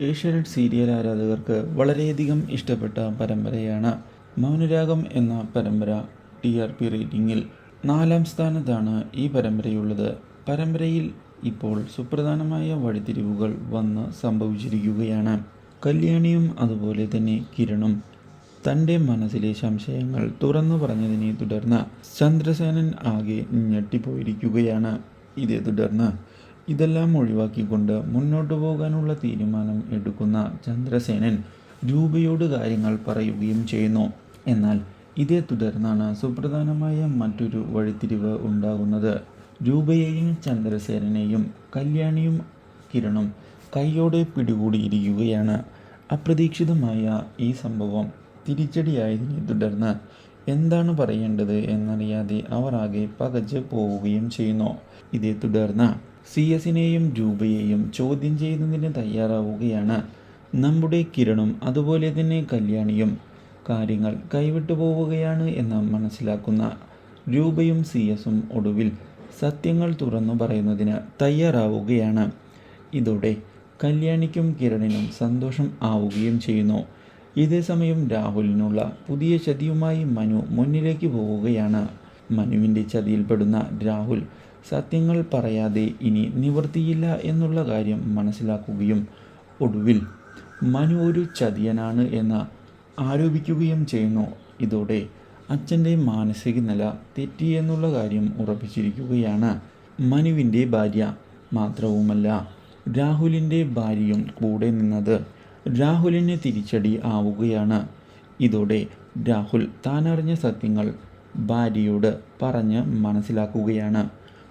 Asianet serial ആരാധകർക്ക് വളരെയധികം ഇഷ്ടപ്പെട്ട പരമ്പരയാണ് മൗനരാഗം എന്ന പരമ്പര ടി ആർ പി റേറ്റിംഗിൽ നാലാം സ്ഥാനത്താണ് ഈ പരമ്പരയുള്ളത്. പരമ്പരയിൽ ഇപ്പോൾ സുപ്രധാനമായ വഴിത്തിരിവുകൾ വന്ന് സംഭവിച്ചിരിക്കുകയാണ്. കല്യാണിയും അതുപോലെ തന്നെ കിരണും തന്റെ മനസ്സിലെ സംശയങ്ങൾ തുറന്നു പറഞ്ഞതിനെ തുടർന്ന് ചന്ദ്രസേനൻ ആകെ ഞെട്ടിപ്പോയിരിക്കുകയാണ്. ഇതേ തുടർന്ന് ഇതെല്ലാം ഒഴിവാക്കിക്കൊണ്ട് മുന്നോട്ടു പോകാനുള്ള തീരുമാനം എടുക്കുന്ന ചന്ദ്രസേനൻ രൂപയോട് കാര്യങ്ങൾ പറയുകയും ചെയ്യുന്നു. എന്നാൽ ഇതേ തുടർന്നാണ് സുപ്രധാനമായ മറ്റൊരു വഴിത്തിരിവ് ഉണ്ടാകുന്നത്. രൂപയെയും ചന്ദ്രസേനനെയും കല്യാണിയും കിരണും കൈയോടെ പിടികൂടിയിരിക്കുകയാണ്. അപ്രതീക്ഷിതമായ ഈ സംഭവം തിരിച്ചടിയായതിനെ തുടർന്ന് എന്താണ് പറയേണ്ടത് എന്നറിയാതെ അവർ ആകെ പകച്ച് പോവുകയും ചെയ്യുന്നു. ഇതേ തുടർന്ന് സി എസിനെയും രൂപയെയും ചോദ്യം ചെയ്യുന്നതിന് തയ്യാറാവുകയാണ്. നമ്മുടെ കിരണും അതുപോലെ തന്നെ കല്യാണിയും കാര്യങ്ങൾ കൈവിട്ടു പോവുകയാണ് എന്ന് മനസ്സിലാക്കുന്ന രൂപയും സി എസും ഒടുവിൽ സത്യങ്ങൾ തുറന്നു പറയുന്നതിന് തയ്യാറാവുകയാണ്. ഇതോടെ കല്യാണിക്കും കിരണിനും സന്തോഷം ആവുകയും ചെയ്യുന്നു. ഇതേസമയം രാഹുലിനുള്ള പുതിയ ചതിയുമായി മനു മുന്നിലേക്ക് പോവുകയാണ്. മനുവിന്റെ ചതിയിൽപ്പെടുന്ന രാഹുൽ സത്യങ്ങൾ പറയാതെ ഇനി നിവൃത്തിയില്ല എന്നുള്ള കാര്യം മനസ്സിലാക്കുകയും ഒടുവിൽ മനു ഒരു ചതിയനാണ് എന്ന് ആരോപിക്കുകയും ചെയ്യുന്നു. ഇതോടെ അച്ഛന്റെ മാനസിക നില തെറ്റി എന്നുള്ള കാര്യം ഉറപ്പിച്ചിരിക്കുകയാണ് മനുവിന്റെ ഭാര്യ. മാത്രവുമല്ല രാഹുലിന്റെ ഭാര്യയും കൂടെ നിന്നത് രാഹുലിന് തിരിച്ചടി ആവുകയാണ്. ഇതോടെ രാഹുൽ താനറിഞ്ഞ സത്യങ്ങൾ ഭാര്യയോട് പറഞ്ഞ് മനസ്സിലാക്കുകയാണ്.